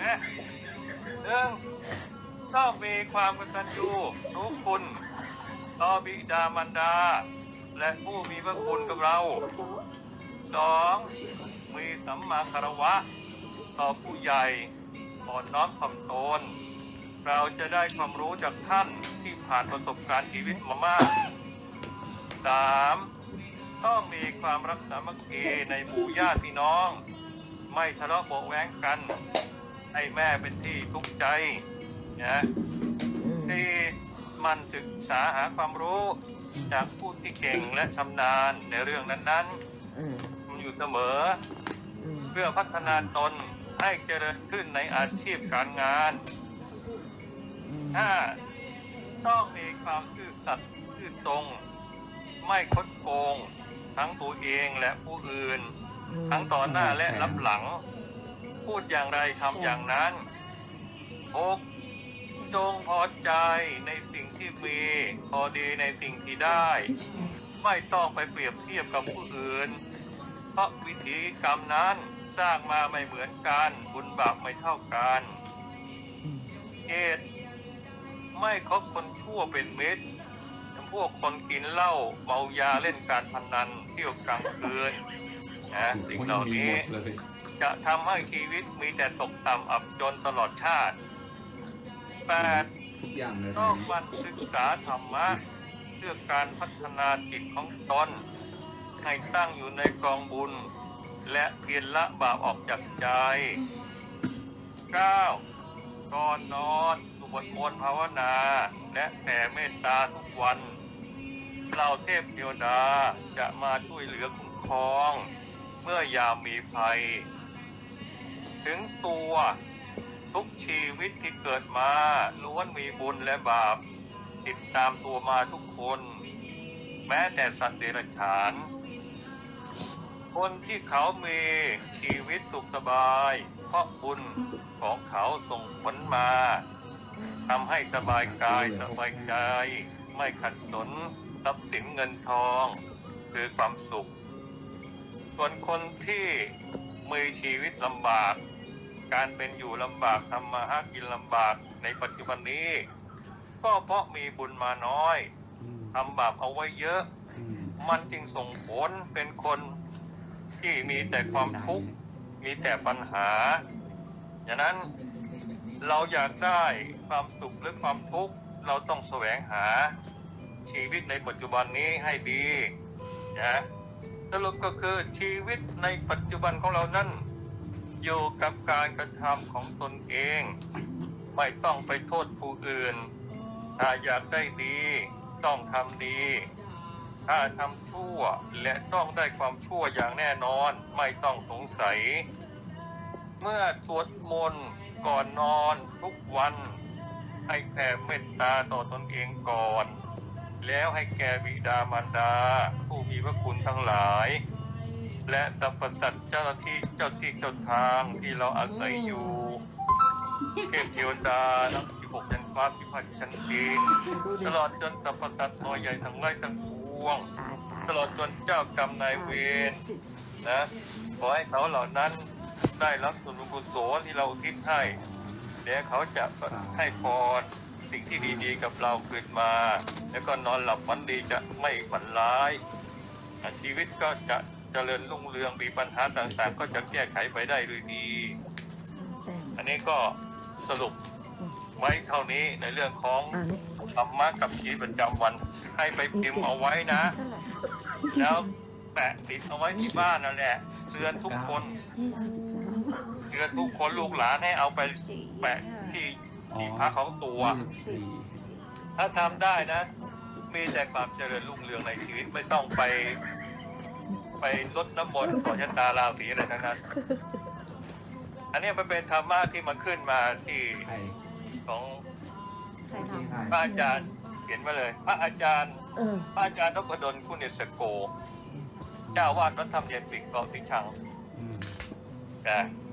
นะหนึ่งต้องมีความกตัญญูรู้คุณต่อบิดามารดา และผู้มีพระคุณกับเราสองมีสัมมาคารวะ ต่อผู้ใหญ่อ่อนน้อมถ่อมตนเราจะได้ความรู้จากท่านที่ผ่านประสบการณ์ชีวิตมามากสามต้องมีความรักสามัคคีในหมู่ญาติพี่น้อง ไม่ทะเลาะเบาะแว้งกัน ให้แม่เป็นที่ทุกข์ใจนะที่มันศึกษาหาความรู้จากผู้ที่เก่งและชำนาญในเรื่องนั้นอืมๆมันอยู่เสมออืมเพื่อพัฒนาตนให้เจริญขึ้นในอาชีพการงานห้าต้องมีความซื่อสัตย์ซื่อตรง ไม่คดโกง ทั้งตัวเองและผู้อื่น ทั้งต่อหน้าและรับหลัง พูดอย่างไรทำอย่างนั้นหกจงพอใจในสิ่งที่มีพอดีในสิ่งที่ได้ ไม่ต้องไปเปรียบเทียบกับผู้อื่น เพราะวิธีกรรมนั้นสร้างมาไม่เหมือนกันบุญบาปไม่เท่ากันอืมเหตุไม่คบคนชั่วเป็นมิตรพวกคนกินเหล้าเมายาเล่นการพนันเที่ยวกลางคืนนะสิ่งเหล่านี้เลย จะทำให้ชีวิตมีแต่ตกต่ำอับจนตลอดชาติแปดทุกอย่างเลยต้องหมันศึกษาธรรมะเพื่อการพัฒนาจิตของตนให้ตั้งอยู่ในกองบุญ และเพียรละบาปออกจากใจ 9. ก่อนนอนสวดมนต์ภาวนา และแผ่เมตตาทุกวันเราเทพเทวดาจะมาช่วยเหลือคุ้มครอง เมื่อยามมีภัย ถึงตัว ทุกชีวิตที่เกิดมาล้วนมีบุญและบาป ติดตามตัวมาทุกคน แม้แต่สัตว์เดรัจฉาน คนที่เขามีชีวิตสุขสบาย เพราะบุญของเขาส่งผลมาทำให้สบายกายสบายใจ ไม่ขัดสนทรัพย์สินเงินทอง คือความสุข ส่วนคนที่มีชีวิตลำบาก การเป็นอยู่ลำบากทำมาหากินลำบากในปัจจุบันนี้ ก็เพราะมีบุญมาน้อยทำบาปเอาไว้เยอะ มันจึงส่งผลเป็นคนที่มีแต่ความทุกข์มีแต่ปัญหาฉะนั้นเราอยากได้ความสุขหรือความทุกข์เราต้องแสวงหาชีวิตในปัจจุบันนี้ให้ดีนะสรุปก็คือชีวิตในปัจจุบันของเรานั้น อยู่กับการกระทำของตนเอง ไม่ต้องไปโทษผู้อื่น ถ้าอยากได้ดี ต้องทำดี ถ้าทำชั่วและต้องได้ความชั่วอย่างแน่นอน ไม่ต้องสงสัย เมื่อสวดมนต์ก่อนนอนทุกวัน ให้แผ่เมตตาต่อตนเองก่อน แล้วให้แก่บิดามารดา ผู้มีพระคุณทั้งหลาย และสรรพสัตว์เจ้าที่เจ้าที่เจ้าทางที่เราอาศัยอยู่เทพเทวดานักสิบหกชั้นฟ้าพิพัฒน์ชั้นดินตลอดจนสรรพสัตว์น้อยใหญ่ทั้งไร่ทั้งปวง ตลอดจนเจ้ากรรมนายเวรนะขอให้เขาเหล่านั้นได้รับส่วนบุญกุศลที่เราทิศให้เดี๋ยวเขาจะให้พรสิ่งที่ดีๆกับเราคืนมา แล้วก็นอนหลับฝันดีจะไม่ฝันร้าย ชีวิตก็จะ เจริญรุ่งเรืองมีปัญหาต่างๆ ก็จะแก้ไขไปได้ด้วยดี อันนี้ก็สรุปไว้เท่านี้ในเรื่องของอ่านี่ธรรมะกับชีวิตประจำวันให้ไปพิมพ์เอาไว้นะเท่าไหร่แล้วแปะติดเอาไว้ที่บ้านนั่นแหละเตือนทุกคนยี่สิบสามเตือนทุกคนลูกหลานให้เอาไปแปะที่ที่พักของตัว ถ้าทำได้นะ มีแต่ความเจริญรุ่งเรืองในชีวิตไม่ต้องไป ไปลดน้ำมนต์ต่อชะตาราศีอะไรทั้งนั้น อันนี้มันเป็นธรรมะที่มาขึ้นมาที่ใครของใครทพระอาจารย์เขียนมาเลย พระอาจารย์ำเออ พระอาจารย์นพดลคุณเนสโก เจ้าวาดวัดธรรมเย็นปิกเกาะสิชังอืม นะอ๋อ